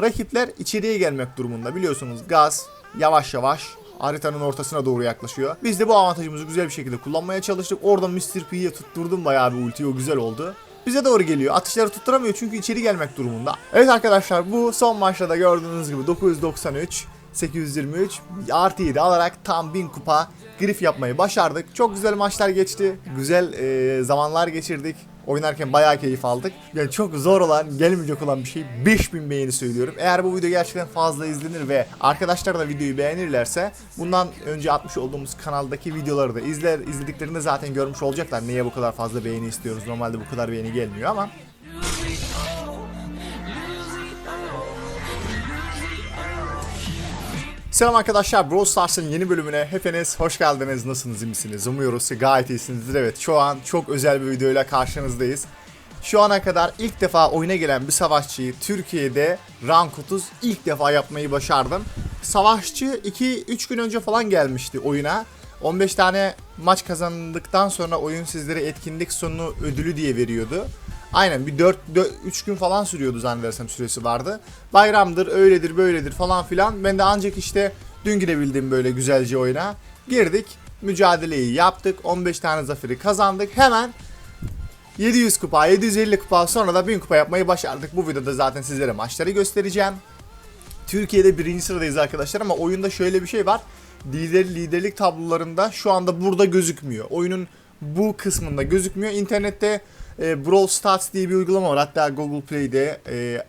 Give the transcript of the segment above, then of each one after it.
Rakipler içeriye gelmek durumunda. Biliyorsunuz gaz yavaş yavaş haritanın ortasına doğru yaklaşıyor. Biz de bu avantajımızı güzel bir şekilde kullanmaya çalıştık. Orada Mr. P'ye tutturdum bayağı bir ultiyi o güzel oldu. Bize doğru geliyor. Atışları tutturamıyor çünkü içeri gelmek durumunda. Evet arkadaşlar bu son maçta da gördüğünüz gibi 993 823 artı 7 alarak tam 1000 kupa grif yapmayı başardık. Çok güzel maçlar geçti. Güzel e, zamanlar geçirdik. Oynarken bayağı keyif aldık. Yani çok zor olan, gelmeyecek olan bir şey 5000 beğeni söylüyorum. Eğer bu video gerçekten fazla izlenir ve arkadaşlar da videoyu beğenirlerse bundan önce atmış olduğumuz kanaldaki videoları da izler izlediklerinde zaten görmüş olacaklar. Niye bu kadar fazla beğeni istiyoruz? Normalde bu kadar beğeni gelmiyor ama Selam arkadaşlar Brawl Stars'ın yeni bölümüne hepiniz hoş geldiniz. Nasılsınız iyi misiniz? Umuyoruz ki gayet iyisinizdir. Evet şu an çok özel bir videoyla karşınızdayız. Şu ana kadar ilk defa oyuna gelen bir savaşçıyı Türkiye'de rank 30 ilk defa yapmayı başardım. Savaşçı 2-3 gün önce falan gelmişti oyuna. 15 tane maç kazandıktan sonra oyun sizlere etkinlik sonu ödülü diye veriyordu. Aynen bir 4, 3 gün falan sürüyordu zannedersem süresi vardı. Bayramdır, öyledir, böyledir falan filan. Ben de ancak işte dün girebildim böyle güzelce oyuna. Girdik, mücadeleyi yaptık. 15 tane zaferi kazandık. Hemen 700 kupa, 750 kupa sonra da 1000 kupa yapmayı başardık. Bu videoda zaten sizlere maçları göstereceğim. Türkiye'de birinci sıradayız arkadaşlar ama oyunda şöyle bir şey var. Lider, liderlik tablolarında şu anda burada gözükmüyor. Oyunun bu kısmında gözükmüyor. İnternette e, Brawl Stats diye bir uygulama var. Hatta Google Play'de e,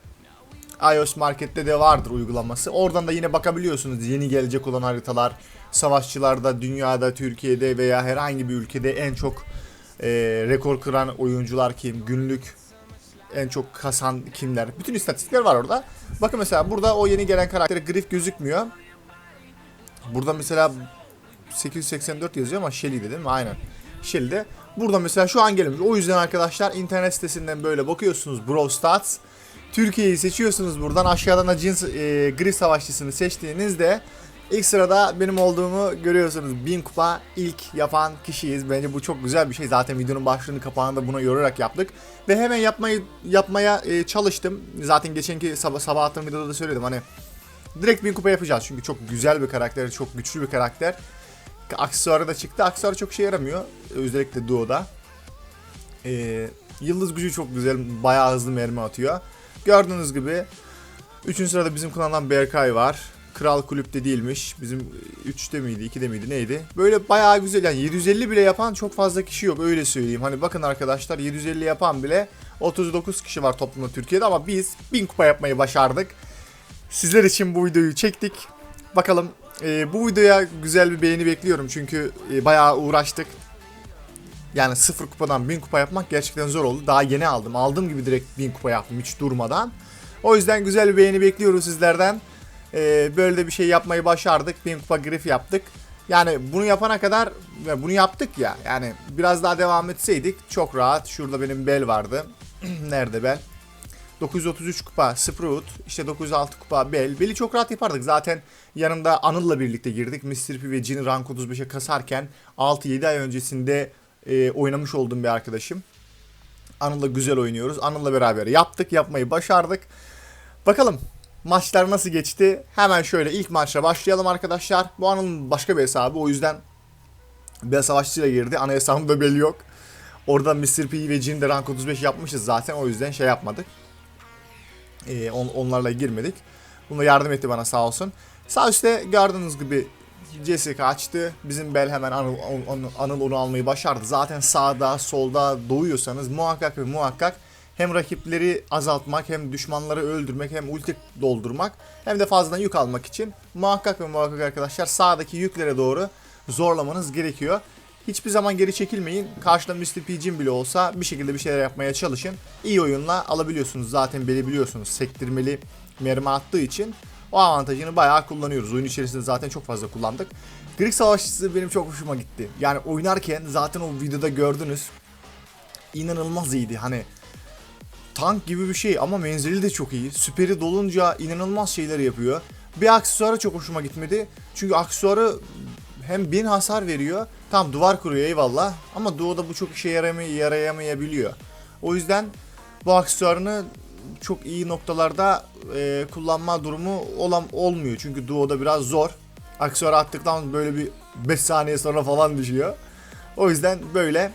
iOS Market'te de vardır uygulaması. Oradan da yine bakabiliyorsunuz yeni gelecek olan haritalar, savaşçılarda, dünyada, Türkiye'de veya herhangi bir ülkede en çok e, rekor kıran oyuncular kim, günlük en çok kasan kimler. Bütün istatistikler var orada. Bakın mesela burada o yeni gelen karaktere grif gözükmüyor. Burada mesela 884 yazıyor ama Shelly'de değil mi? Aynen. Shelly'de. Burada mesela şu an gelmiş. O yüzden arkadaşlar internet sitesinden böyle bakıyorsunuz Brawl Stats. Türkiye'yi seçiyorsunuz buradan. Aşağıdan da cins e, grif savaşçısını seçtiğinizde ilk sırada benim olduğumu görüyorsunuz. 1000 kupa ilk yapan kişiyiz. Bence bu çok güzel bir şey. Zaten videonun başlığını kapağında buna yorarak yaptık. Ve hemen yapmayı yapmaya e, çalıştım. Zaten geçenki sabah, sabah attığım videoda da söyledim. Hani direkt 1000 kupa yapacağız. Çünkü çok güzel bir karakter, çok güçlü bir karakter. Aksesuarı da çıktı. Aksesuarı çok işe yaramıyor. Özellikle Duo'da. Ee, yıldız gücü çok güzel. Bayağı hızlı mermi atıyor. Gördüğünüz gibi 3. sırada bizim kullanılan Berkay var. Kral kulüpte değilmiş. Bizim 3'te miydi, 2'de miydi, neydi? Böyle bayağı güzel yani 750 bile yapan çok fazla kişi yok öyle söyleyeyim. Hani bakın arkadaşlar 750 yapan bile 39 kişi var toplumda Türkiye'de ama biz 1000 kupa yapmayı başardık. Sizler için bu videoyu çektik. Bakalım e, bu videoya güzel bir beğeni bekliyorum çünkü e, bayağı uğraştık. Yani sıfır kupadan 1000 kupa yapmak gerçekten zor oldu. Daha yeni aldım. Aldığım gibi direkt 1000 kupa yaptım hiç durmadan. O yüzden güzel bir beğeni bekliyoruz sizlerden. E, böyle de bir şey yapmayı başardık. 1000 kupa grif yaptık. Yani bunu yapana kadar bunu yaptık ya. Yani biraz daha devam etseydik çok rahat. Şurada benim bel vardı. Nerede bel? 933 kupa Sprout, işte 906 kupa Bell. Bell'i çok rahat yapardık. Zaten yanında Anıl'la birlikte girdik. Mr. P ve Jin'i rank 35'e kasarken 6-7 ay öncesinde e, oynamış olduğum bir arkadaşım. Anıl'la güzel oynuyoruz. Anıl'la beraber yaptık, yapmayı başardık. Bakalım maçlar nasıl geçti? Hemen şöyle ilk maçla başlayalım arkadaşlar. Bu Anıl'ın başka bir hesabı. O yüzden Bell savaşçıyla girdi. Ana hesabımda Bell yok. Orada Mr. P ve Jin de rank 35 yapmışız zaten. O yüzden şey yapmadık. Ee, on, onlarla girmedik. Buna yardım etti bana sağ olsun. Sağ üstte gördüğünüz gibi Jessica açtı. Bizim Bel hemen Anıl, Anıl, Anıl onu almayı başardı. Zaten sağda, solda doğuyorsanız muhakkak ve muhakkak hem rakipleri azaltmak, hem düşmanları öldürmek, hem ulti doldurmak, hem de fazladan yük almak için muhakkak ve muhakkak arkadaşlar sağdaki yüklere doğru zorlamanız gerekiyor. Hiçbir zaman geri çekilmeyin. Karşıda Mr. PG'm bile olsa bir şekilde bir şeyler yapmaya çalışın. İyi oyunla alabiliyorsunuz. Zaten beli biliyorsunuz. Sektirmeli mermi attığı için o avantajını bayağı kullanıyoruz. Oyun içerisinde zaten çok fazla kullandık. Greek Savaşçısı benim çok hoşuma gitti. Yani oynarken zaten o videoda gördünüz. İnanılmaz iyiydi. Hani tank gibi bir şey ama menzili de çok iyi. Süperi dolunca inanılmaz şeyler yapıyor. Bir aksesuarı çok hoşuma gitmedi. Çünkü aksesuarı hem bin hasar veriyor. Tam duvar kuruyor eyvallah. Ama Doğu'da bu çok işe yaramay yarayamayabiliyor. O yüzden bu aksesuarını çok iyi noktalarda e, kullanma durumu olan olmuyor. Çünkü duo'da biraz zor. Aksesuar attıktan böyle bir 5 saniye sonra falan düşüyor. O yüzden böyle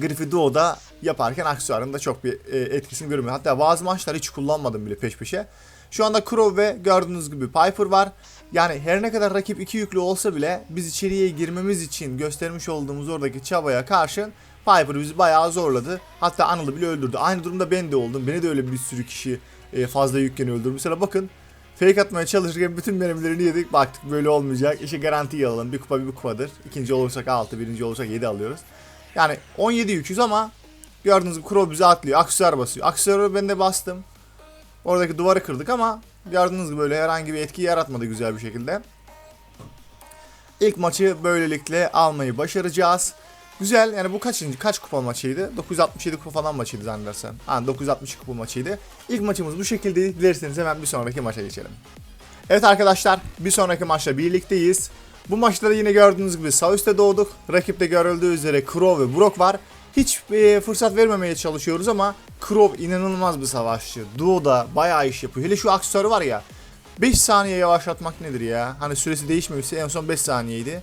Griff'i duo'da yaparken aksesuarın da çok bir e, etkisini görmüyor. Hatta bazı maçlar hiç kullanmadım bile peş peşe. Şu anda Crow ve gördüğünüz gibi Piper var. Yani her ne kadar rakip iki yüklü olsa bile biz içeriye girmemiz için göstermiş olduğumuz oradaki çabaya karşın Piper bizi bayağı zorladı. Hatta Anıl'ı bile öldürdü. Aynı durumda ben de oldum. Beni de öyle bir sürü kişi e, fazla yükken öldürdü. Mesela bakın fake atmaya çalışırken bütün mermilerini yedik. Baktık böyle olmayacak. İşi garantiye alalım. Bir kupa bir kupadır. İkinci olursak 6, birinci olursak 7 alıyoruz. Yani 17 yüküz ama gördüğünüz gibi Crow bize atlıyor. Aksesuar basıyor. Aksesuarı ben de bastım. Oradaki duvarı kırdık ama gördüğünüz gibi böyle herhangi bir etki yaratmadı güzel bir şekilde. İlk maçı böylelikle almayı başaracağız. Güzel yani bu kaçıncı kaç kupa maçıydı? 967 kupa falan maçıydı zannedersem. Ha 960 kupa maçıydı. İlk maçımız bu şekilde. Dilerseniz hemen bir sonraki maça geçelim. Evet arkadaşlar bir sonraki maçla birlikteyiz. Bu maçta da yine gördüğünüz gibi sağ üstte doğduk. Rakipte görüldüğü üzere Crow ve Brock var. Hiç e, fırsat vermemeye çalışıyoruz ama Crow inanılmaz bir savaşçı. Duo'da bayağı iş yapıyor. Hele şu aksesuarı var ya. 5 saniye yavaşlatmak nedir ya? Hani süresi değişmemişse en son 5 saniyeydi.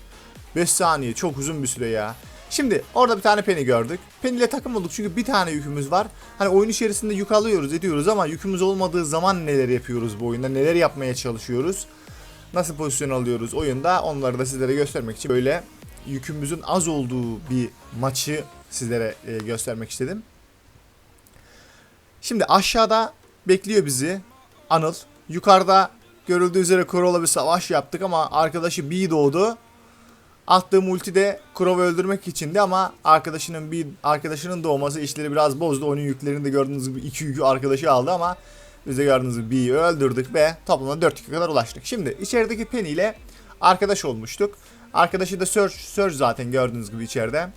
5 saniye çok uzun bir süre ya. Şimdi orada bir tane Penny gördük. Penny ile takım olduk çünkü bir tane yükümüz var. Hani oyun içerisinde yük alıyoruz ediyoruz ama yükümüz olmadığı zaman neler yapıyoruz bu oyunda? Neler yapmaya çalışıyoruz? Nasıl pozisyon alıyoruz oyunda? Onları da sizlere göstermek için böyle yükümüzün az olduğu bir maçı sizlere e, göstermek istedim. Şimdi aşağıda bekliyor bizi Anıl. Yukarıda görüldüğü üzere Kurol'a bir savaş yaptık ama arkadaşı B doğdu. Attığım ulti de Kurov'u öldürmek içindi ama arkadaşının bir arkadaşının doğması işleri biraz bozdu. Onun yüklerini de gördüğünüz gibi iki yükü arkadaşı aldı ama biz de gördüğünüz gibi B'yi öldürdük ve toplamda 4 yükü kadar ulaştık. Şimdi içerideki Penny ile arkadaş olmuştuk. Arkadaşı da Surge, Surge zaten gördüğünüz gibi içeride.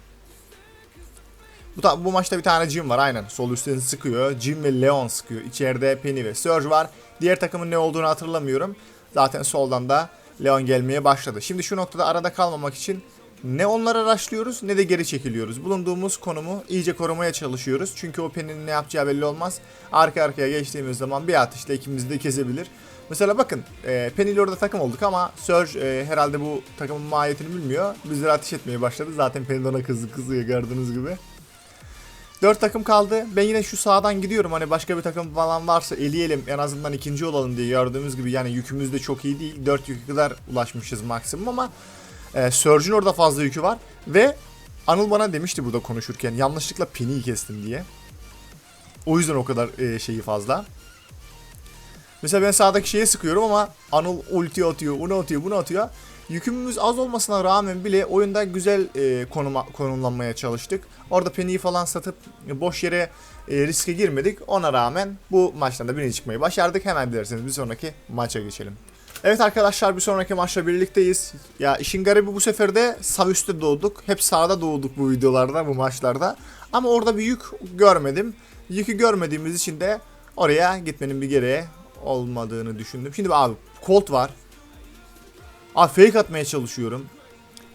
Bu, bu maçta bir tane Jim var aynen. Sol üstten sıkıyor. Jim ve Leon sıkıyor. İçeride Penny ve Surge var. Diğer takımın ne olduğunu hatırlamıyorum. Zaten soldan da Leon gelmeye başladı. Şimdi şu noktada arada kalmamak için ne onlara raşlıyoruz ne de geri çekiliyoruz. Bulunduğumuz konumu iyice korumaya çalışıyoruz. Çünkü o Penny'nin ne yapacağı belli olmaz. Arka arkaya geçtiğimiz zaman bir atışla ikimizi de kesebilir. Mesela bakın e, Penny ile orada takım olduk ama Surge e, herhalde bu takımın mahiyetini bilmiyor. Bizlere ateş etmeye başladı. Zaten Penny ona kızdı kızıyor gördüğünüz gibi. 4 takım kaldı. Ben yine şu sağdan gidiyorum. Hani başka bir takım falan varsa eleyelim. En azından ikinci olalım diye gördüğümüz gibi. Yani yükümüz de çok iyi değil. 4 yükü kadar ulaşmışız maksimum ama e, Surge'ün orada fazla yükü var. Ve Anıl bana demişti burada konuşurken yanlışlıkla Penny'yi kestim diye. O yüzden o kadar e, şeyi fazla. Mesela ben sağdaki şeye sıkıyorum ama Anıl ulti atıyor, onu atıyor, bunu atıyor. Yükümüz az olmasına rağmen bile oyunda güzel e, konuma, konumlanmaya çalıştık. Orada Penny'yi falan satıp boş yere e, riske girmedik. Ona rağmen bu maçtan da birinci çıkmayı başardık. Hemen dilerseniz bir sonraki maça geçelim. Evet arkadaşlar bir sonraki maçla birlikteyiz. Ya işin garibi bu sefer de sağ üstte doğduk. Hep sağda doğduk bu videolarda, bu maçlarda. Ama orada bir yük görmedim. Yükü görmediğimiz için de oraya gitmenin bir gereği olmadığını düşündüm. Şimdi abi Colt var. Abi fake atmaya çalışıyorum.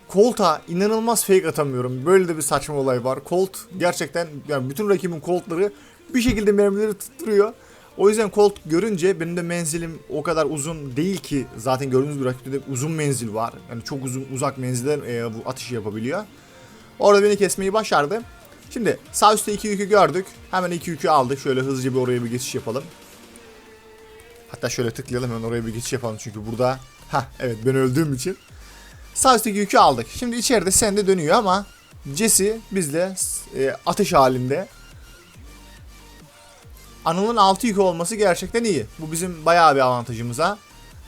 Colt'a inanılmaz fake atamıyorum. Böyle de bir saçma olay var. Colt gerçekten yani bütün rakibin Colt'ları bir şekilde mermileri tutturuyor. O yüzden Colt görünce benim de menzilim o kadar uzun değil ki zaten gördüğünüz gibi rakipte de uzun menzil var. Yani çok uzun uzak menzilden e, bu atışı yapabiliyor. Orada beni kesmeyi başardı. Şimdi sağ üstte iki yükü gördük. Hemen iki yükü aldık. Şöyle hızlıca bir oraya bir geçiş yapalım. Hatta şöyle tıklayalım hemen oraya bir geçiş yapalım çünkü burada ha evet ben öldüğüm için sağ yükü aldık. Şimdi içeride sende dönüyor ama Jesse bizle e, atış halinde. Anıl'ın 6 yükü olması gerçekten iyi. Bu bizim bayağı bir avantajımıza.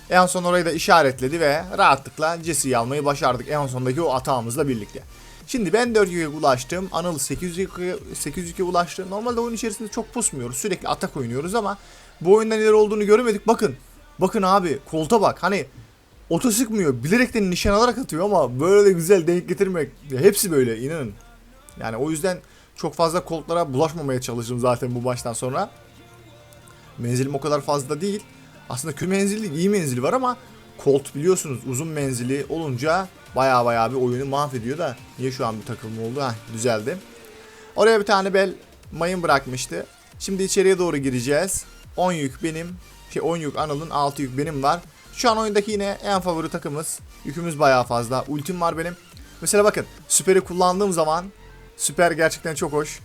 En son orayı da işaretledi ve rahatlıkla Jesse'yi almayı başardık en sondaki o atağımızla birlikte. Şimdi ben 4 yüke ulaştım. Anıl 8 yüke, 8 yüke ulaştı. Normalde oyun içerisinde çok pusmuyoruz. Sürekli atak oynuyoruz ama bu oyunda neler olduğunu göremedik. Bakın. Bakın abi kolta bak. Hani oto sıkmıyor. Bilerekten nişan alarak atıyor ama böyle de güzel denk getirmek. Hepsi böyle inanın. Yani o yüzden çok fazla koltlara bulaşmamaya çalıştım zaten bu baştan sonra. Menzilim o kadar fazla değil. Aslında kötü menzilli iyi menzili var ama Colt biliyorsunuz uzun menzili olunca baya baya bir oyunu mahvediyor da niye şu an bir takılma oldu? Heh düzeldi. Oraya bir tane bel mayın bırakmıştı. Şimdi içeriye doğru gireceğiz. 10 yük benim. Şey 10 yük Anıl'ın 6 yük benim var. Şu an oyundaki yine en favori takımız. Yükümüz bayağı fazla. Ultim var benim. Mesela bakın süperi kullandığım zaman süper gerçekten çok hoş.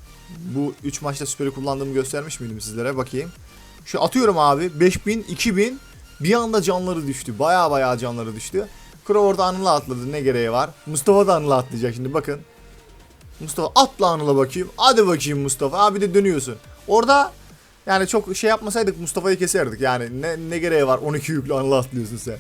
Bu 3 maçta süperi kullandığımı göstermiş miydim sizlere bakayım. Şu atıyorum abi 5000 2000 bir anda canları düştü. Baya baya canları düştü. Crow orada Anıl'a atladı ne gereği var. Mustafa da Anıl'a atlayacak şimdi bakın. Mustafa atla Anıl'a bakayım. Hadi bakayım Mustafa. Abi de dönüyorsun. Orada yani çok şey yapmasaydık Mustafa'yı keserdik. Yani ne, ne gereği var 12 yüklü Anıl'a atlıyorsun sen.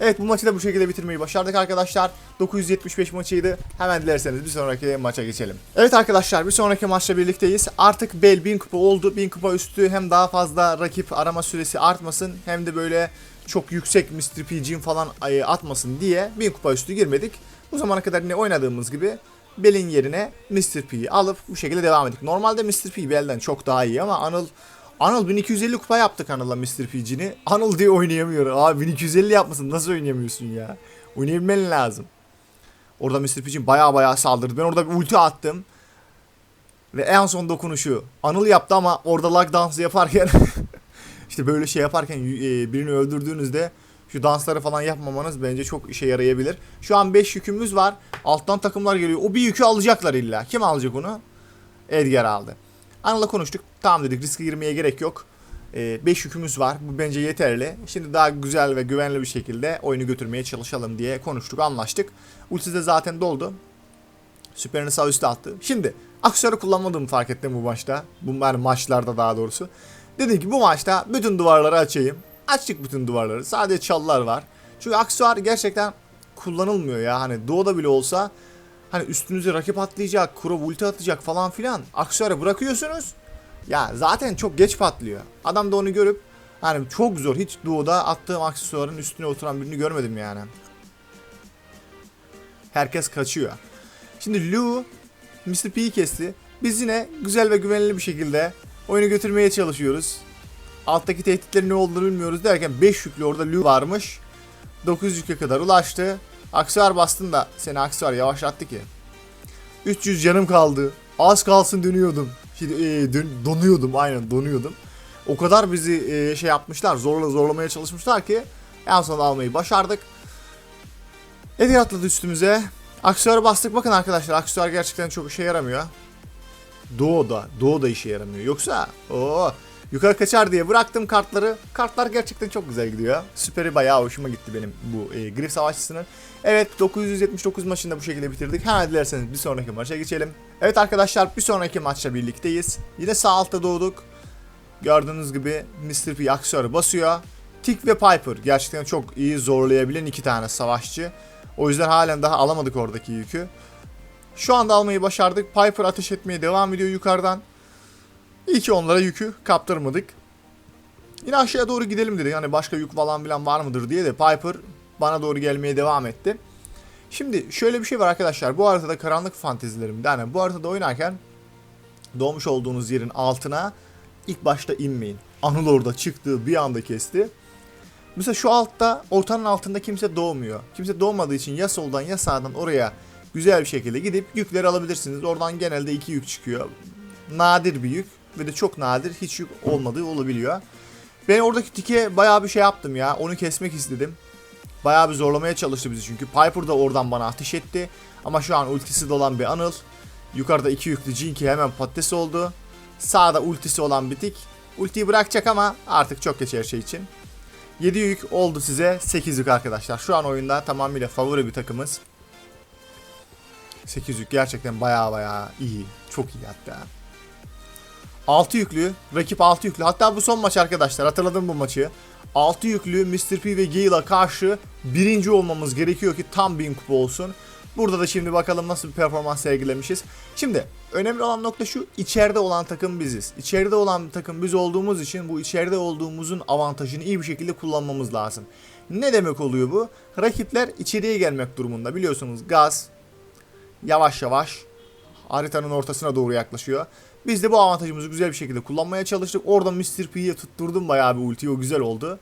Evet bu maçı da bu şekilde bitirmeyi başardık arkadaşlar. 975 maçıydı. Hemen dilerseniz bir sonraki maça geçelim. Evet arkadaşlar bir sonraki maçla birlikteyiz. Artık Bel 1000 kupa oldu. 1000 kupa üstü hem daha fazla rakip arama süresi artmasın hem de böyle çok yüksek Mr. PG'in falan atmasın diye 1000 kupa üstü girmedik. Bu zamana kadar yine oynadığımız gibi Bel'in yerine Mr. P'yi alıp bu şekilde devam ettik. Normalde Mr. P Bel'den çok daha iyi ama Anıl Anıl 1250 kupa yaptık Anıl'la Mr. PG'ni. Anıl diye oynayamıyor. Abi 1250 yapmasın nasıl oynayamıyorsun ya? Oynayabilmen lazım. Orada Mr. PG baya baya saldırdı. Ben orada bir ulti attım. Ve en son dokunuşu Anıl yaptı ama orada lag dansı yaparken işte böyle şey yaparken e, birini öldürdüğünüzde şu dansları falan yapmamanız bence çok işe yarayabilir. Şu an 5 yükümüz var. Alttan takımlar geliyor. O bir yükü alacaklar illa. Kim alacak onu? Edgar aldı. Anıl'la konuştuk. Tamam dedik riske girmeye gerek yok. 5 yükümüz var. Bu bence yeterli. Şimdi daha güzel ve güvenli bir şekilde oyunu götürmeye çalışalım diye konuştuk, anlaştık. Ulti de zaten doldu. Süperini sağ üstte attı. Şimdi aksesuarı kullanmadığımı fark ettim bu maçta. Bu yani maçlarda daha doğrusu. Dedim ki bu maçta bütün duvarları açayım. Açtık bütün duvarları. Sadece çalılar var. Çünkü aksesuar gerçekten kullanılmıyor ya. Hani doğuda bile olsa hani üstünüze rakip atlayacak, kuro ulti atacak falan filan. Aksesuarı bırakıyorsunuz. Ya zaten çok geç patlıyor. Adam da onu görüp hani çok zor. Hiç doğuda attığım aksesuarın üstüne oturan birini görmedim yani. Herkes kaçıyor. Şimdi Lu Mr. P'yi kesti. Biz yine güzel ve güvenli bir şekilde oyunu götürmeye çalışıyoruz. Alttaki tehditlerin ne olduğunu bilmiyoruz derken 5 yüklü orada Lu varmış. 900 yüke kadar ulaştı. Aksesuar bastın da seni aksesuar yavaşlattı ki. 300 canım kaldı. Az kalsın dönüyordum. Şimdi, e, dön, donuyordum aynen donuyordum. O kadar bizi e, şey yapmışlar zorla zorlamaya çalışmışlar ki en son almayı başardık. Edir atladı üstümüze. Aksesuarı bastık bakın arkadaşlar aksesuar gerçekten çok işe yaramıyor. Doğu da, Doğu da işe yaramıyor. Yoksa o yukarı kaçar diye bıraktım kartları. Kartlar gerçekten çok güzel gidiyor. Süperi bayağı hoşuma gitti benim bu e, Grif Savaşçısı'nın. Evet 979 maçını da bu şekilde bitirdik. Hemen dilerseniz bir sonraki maça geçelim. Evet arkadaşlar bir sonraki maçla birlikteyiz. Yine sağ altta doğduk. Gördüğünüz gibi Mr. P aksesuarı basıyor. Tick ve Piper gerçekten çok iyi zorlayabilen iki tane savaşçı. O yüzden halen daha alamadık oradaki yükü. Şu anda almayı başardık. Piper ateş etmeye devam ediyor yukarıdan. İyi ki onlara yükü kaptırmadık. Yine aşağıya doğru gidelim dedi. Yani başka yük falan filan var mıdır diye de Piper bana doğru gelmeye devam etti. Şimdi şöyle bir şey var arkadaşlar. Bu haritada karanlık fantezilerimde yani bu haritada oynarken doğmuş olduğunuz yerin altına ilk başta inmeyin. Anıl orada çıktı bir anda kesti. Mesela şu altta ortanın altında kimse doğmuyor. Kimse doğmadığı için ya soldan ya sağdan oraya güzel bir şekilde gidip yükleri alabilirsiniz. Oradan genelde iki yük çıkıyor. Nadir bir yük ve de çok nadir hiç yük olmadığı olabiliyor. Ben oradaki tike bayağı bir şey yaptım ya. Onu kesmek istedim. Bayağı bir zorlamaya çalıştı bizi çünkü. Piper da oradan bana ateş etti. Ama şu an ultisi dolan bir Anıl. Yukarıda iki yüklü Jinky hemen patates oldu. Sağda ultisi olan bir tik. Ultiyi bırakacak ama artık çok geç her şey için. 7 yük oldu size 8 yük arkadaşlar. Şu an oyunda tamamıyla favori bir takımız. 8 yük gerçekten baya baya iyi. Çok iyi hatta. 6 yüklü. Rakip 6 yüklü. Hatta bu son maç arkadaşlar. Hatırladım bu maçı. 6 yüklü Mr. P ve Gale'a karşı birinci olmamız gerekiyor ki tam 1000 kupa olsun. Burada da şimdi bakalım nasıl bir performans sergilemişiz. Şimdi önemli olan nokta şu içeride olan takım biziz. İçeride olan takım biz olduğumuz için bu içeride olduğumuzun avantajını iyi bir şekilde kullanmamız lazım. Ne demek oluyor bu? Rakipler içeriye gelmek durumunda. Biliyorsunuz gaz yavaş yavaş haritanın ortasına doğru yaklaşıyor. Biz de bu avantajımızı güzel bir şekilde kullanmaya çalıştık. Orada Mr. P'ye tutturdum bayağı bir ultiyi o güzel oldu.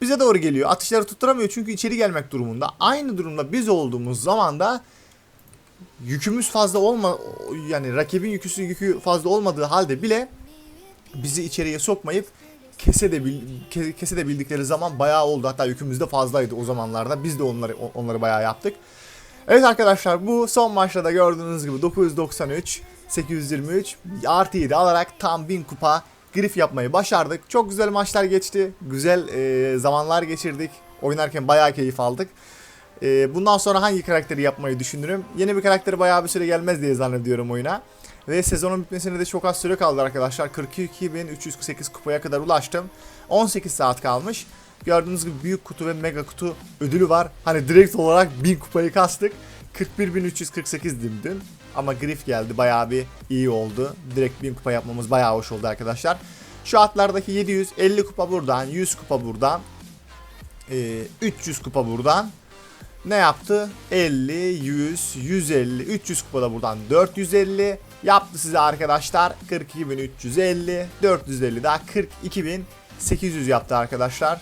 Bize doğru geliyor. Atışları tutturamıyor çünkü içeri gelmek durumunda. Aynı durumda biz olduğumuz zaman da yükümüz fazla olma yani rakibin yüküsü yükü fazla olmadığı halde bile bizi içeriye sokmayıp kese de bil, ke- kese de bildikleri zaman bayağı oldu. Hatta yükümüz de fazlaydı o zamanlarda. Biz de onları onları bayağı yaptık. Evet arkadaşlar bu son maçta da gördüğünüz gibi 993, 823 artı 7 alarak tam 1000 kupa grif yapmayı başardık. Çok güzel maçlar geçti. Güzel e, zamanlar geçirdik. Oynarken bayağı keyif aldık. E, bundan sonra hangi karakteri yapmayı düşünürüm? Yeni bir karakteri bayağı bir süre gelmez diye zannediyorum oyuna. Ve sezonun bitmesine de çok az süre kaldı arkadaşlar. 42.348 kupaya kadar ulaştım. 18 saat kalmış. Gördüğünüz gibi büyük kutu ve mega kutu ödülü var. Hani direkt olarak 1000 kupayı kastık. 41.348 dim dün. Ama grif geldi bayağı bir iyi oldu. Direkt 1000 kupa yapmamız bayağı hoş oldu arkadaşlar. Şu atlardaki 750 kupa buradan, 100 kupa buradan, ee, 300 kupa buradan. Ne yaptı? 50, 100, 150, 300 kupada buradan 450 yaptı size arkadaşlar. 42.350, 450 daha 42.800 yaptı arkadaşlar.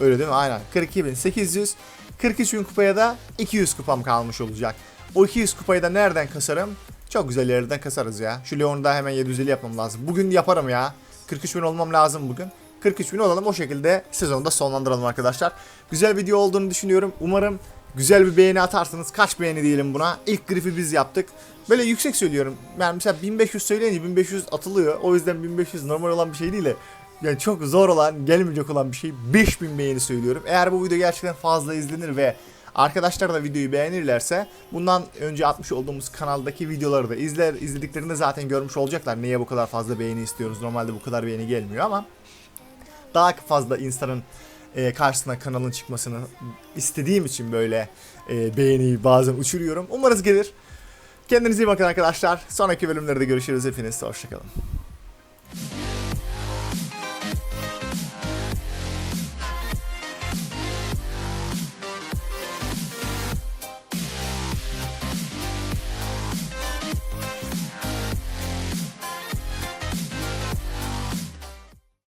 Öyle değil mi? Aynen. 42.800. 43.000 kupaya da 200 kupam kalmış olacak. O 200 kupayı da nereden kasarım? Çok güzel yerden kasarız ya. Şu Leon'u da hemen 750 yapmam lazım. Bugün yaparım ya. 43.000 olmam lazım bugün. 43.000 olalım o şekilde sezonu da sonlandıralım arkadaşlar. Güzel video olduğunu düşünüyorum. Umarım güzel bir beğeni atarsınız. Kaç beğeni diyelim buna. İlk grifi biz yaptık. Böyle yüksek söylüyorum. Yani mesela 1500 söyleyince 1500 atılıyor. O yüzden 1500 normal olan bir şey değil de yani çok zor olan, gelmeyecek olan bir şey 5000 beğeni söylüyorum. Eğer bu video gerçekten fazla izlenir ve arkadaşlar da videoyu beğenirlerse bundan önce atmış olduğumuz kanaldaki videoları da izler izlediklerinde zaten görmüş olacaklar. Niye bu kadar fazla beğeni istiyoruz? Normalde bu kadar beğeni gelmiyor ama daha fazla insanın e, karşısına kanalın çıkmasını istediğim için böyle e, beğeniyi bazen uçuruyorum. Umarız gelir. Kendinize iyi bakın arkadaşlar. Sonraki bölümlerde görüşürüz. Hepiniz hoşçakalın.